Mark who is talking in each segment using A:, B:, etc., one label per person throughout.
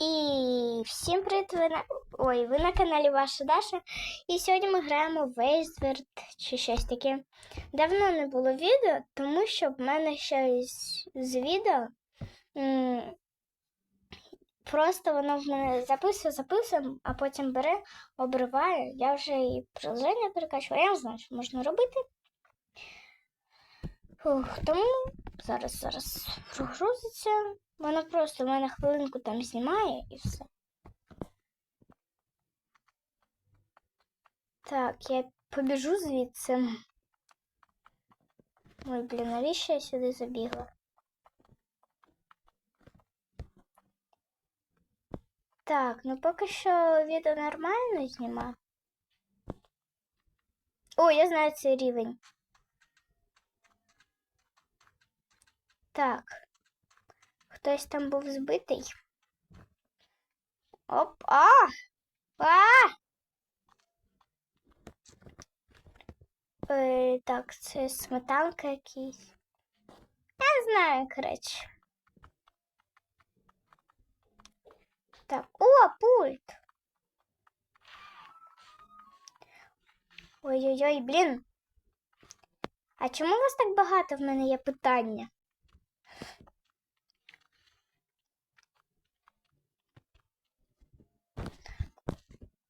A: І всім привіт! Ви на... Ой, ви на каналі Ваша Даша. І сьогодні ми граємо в Вейсверд чи щось таке. Давно не було відео, тому що в мене щось з відео. Просто воно в мене записує, записує, а потім бере, обриває. Я вже і приложення перекачувала, я не знаю, що можна робити. Фух, тому зараз зараз прогрузиться. Воно просто в мене хвилинку там знімає і все. Так, я побіжу звідси. Ой, блін, навіщо я сюди забігла? Так, ну поки що відео нормально зніма. О, я знаю цей рівень. Так. Хтось там був збитий. Оп! А! А! Е, так, це сметанка якийсь. Я знаю, коротше. Так, о, пульт. Ой-ой-ой, блін. А чому у вас так багато в мене є питання?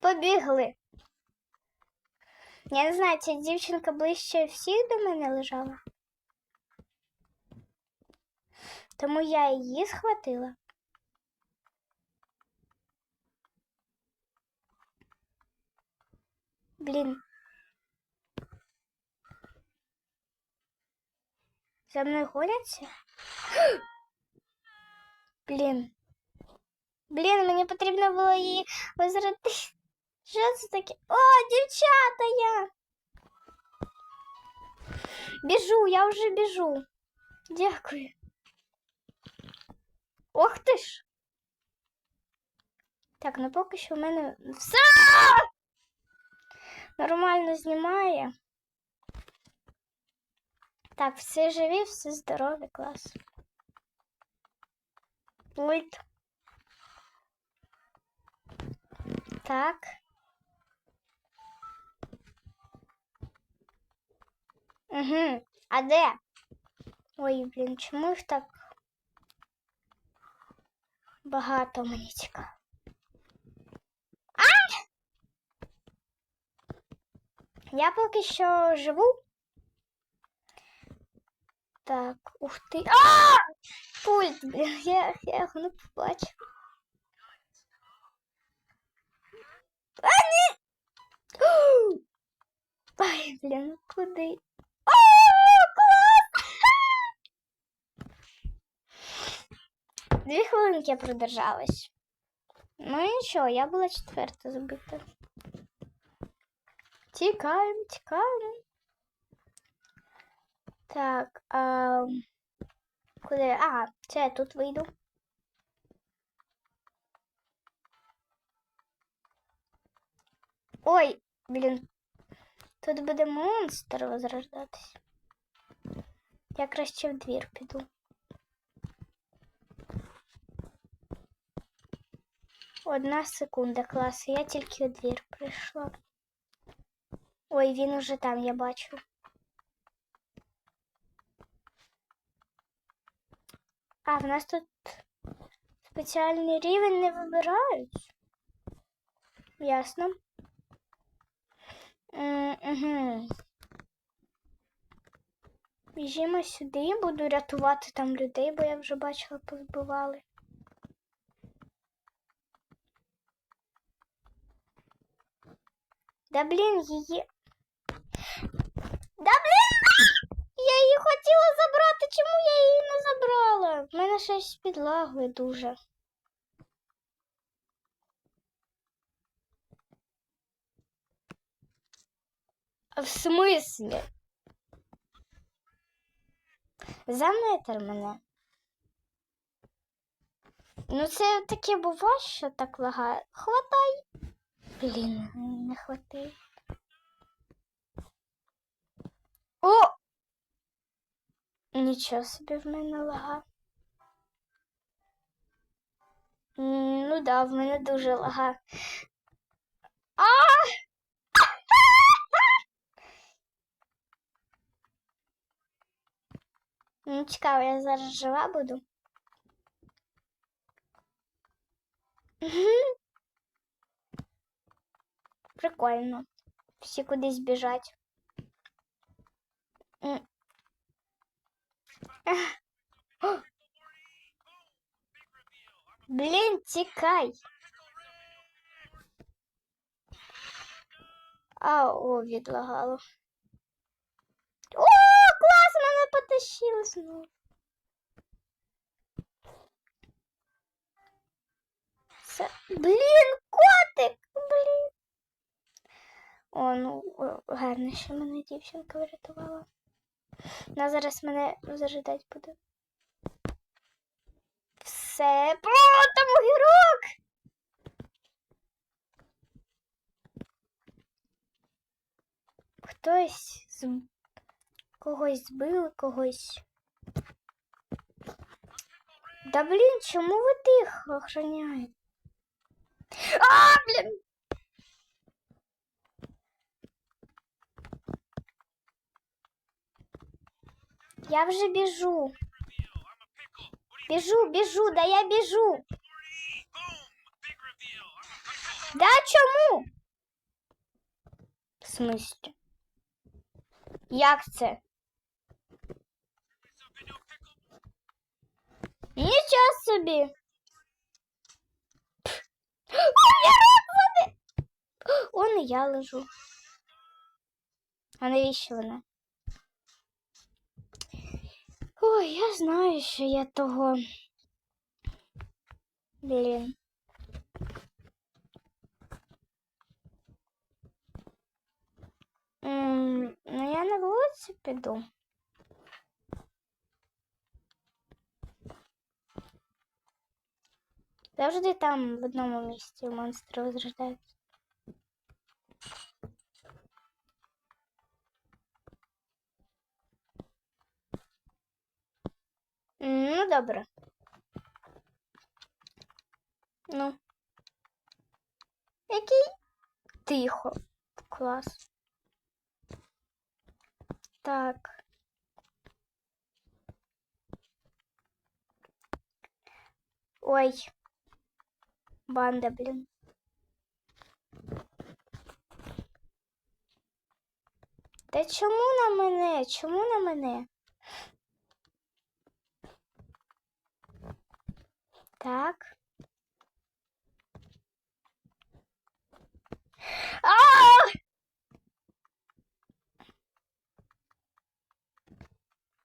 A: Побігли. Я не знаю, ця дівчинка ближче всіх до мене лежала. Тому я її схватила. Блін. За мною гоняться? Блін. Блін, мені потрібно було її возродити. Що це? О, дівчата я! Біжу, я вже біжу. Дякую. Ох ти ж. Так, ну поки що в мене все нормально знімає. Так, все живі, все здорові, клас. Пульт. Так. Угу. А де? Ой, блін, чому їх так багато мені цікаво? А! Я поки що живу. Так, ух ти. А! Пульт, блін, я, я його не побачив. А, ні! Ай, блін, куди? О, клас! Дві хвилинки я продержалась. Ну нічого, я була четверта забита. Тікаємо, тікаємо. Так, а... Куди? Ага, це я тут вийду. Ой, блін. Тут буде монстр возрождатись. Я краще в двір піду. Одна секунда, клас. Я тільки у двір прийшла. Ой, він уже там, я бачу. А, в нас тут спеціальний рівень не вибирають. Ясно. Угу. Біжімо сюди, буду рятувати там людей, бо я вже бачила, позбивали. Да блін, її. Да блін! Я її хотіла забрати, чому я її забрала? В мене щось підлагує дуже. В смислі? За метр мене. Ну, це таке буває, що так лагає. Хватай. Блін, не хватить. О! Нічого собі в мене лага. Ну да, в мене дуже лага. А! Ну, цікаво, я зараз жива буду. Прикольно. Всі кудись біжать. Блін, тікай. А, о, відлагало. О, клас, мене потащило знову. Це... Блін, котик, блін. О, ну гарно, що мене дівчинка врятувала. Вона зараз мене зажидать буде. Все, о, там огірок! Хтось з... когось збили, когось. Да блін, чому ви тих охороняєте? А, блін! Я вже біжу. Біжу, біжу, да я біжу. Да чому? В смислі? Як це? Нічого собі. Огірок вони! Он і я лежу. А навіщо вона? Ой, я знаю, що я того. Блін. Ну, я на вулиці піду. Завжди там в одному місці монстри возрождаються. Ну, добре. Ну. Який тихо. Клас. Так. Ой. Банда, блін. Та чому на мене? Чому на мене? Так. А!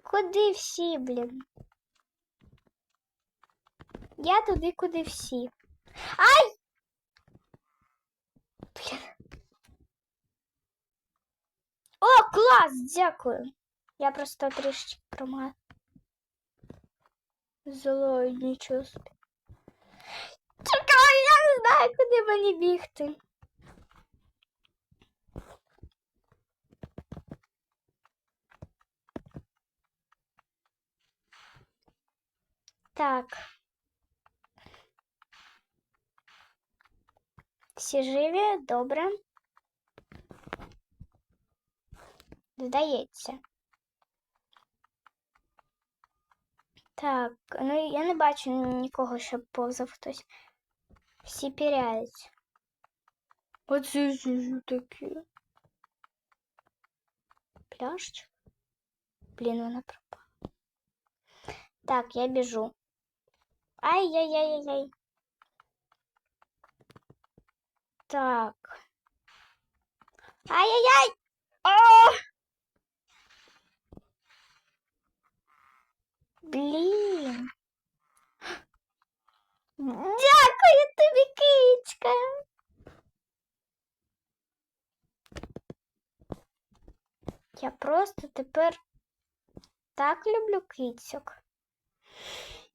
A: Куди всі, блін? Я туди, куди всі. Ай! Блін. О, клас! Дякую. Я просто трішечки промах. Злой, нічого собі. Чекай, я не знаю, куди мені бігти. Так. Всі живі, добре. Здається. Так, ну я не бачу нікого, щоб повзав хтось. Всі піряють. Оце ж таке. Пляшечка. Блін, вона пропала. Так, я біжу. Ай-яй-яй-яй. Так. Ай-яй-яй! О! Блін. Дякую тобі, кичка. Я просто тепер так люблю кицьок.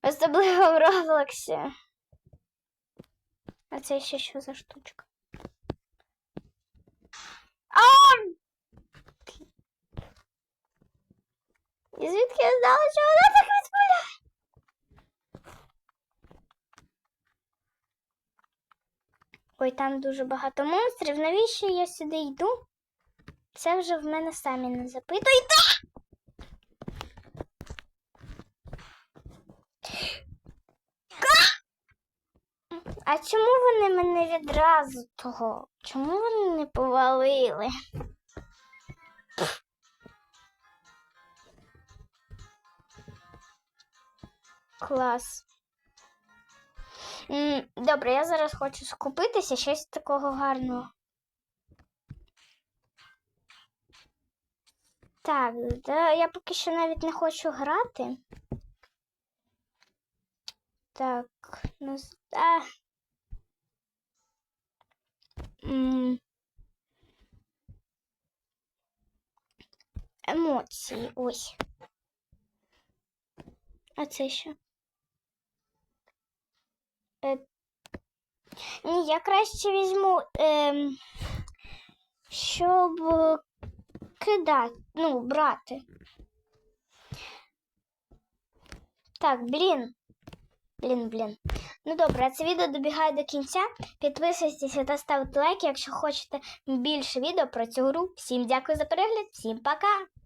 A: Особливо в Роблоксі. А це ще що за штучка? А! І звідки я знала, що вона так Ой, там дуже багато монстрів. Навіщо я сюди йду? Це вже в мене самі не запитуйте. А чому вони мене відразу того? Чому вони не повалили? Клас. Добре, я зараз хочу скупитися щось такого гарного. Так, да, я поки що навіть не хочу грати. Так, ну, а. Емоції, ось. А це що? Е, ні, я краще візьму, ем, щоб е, кидати, ну, брати. Так, блін. Блін, блін. Ну добре, це відео добігає до кінця. Підписуйтесь та ставте лайки, якщо хочете більше відео про цю гру. Всім дякую за перегляд, всім пока!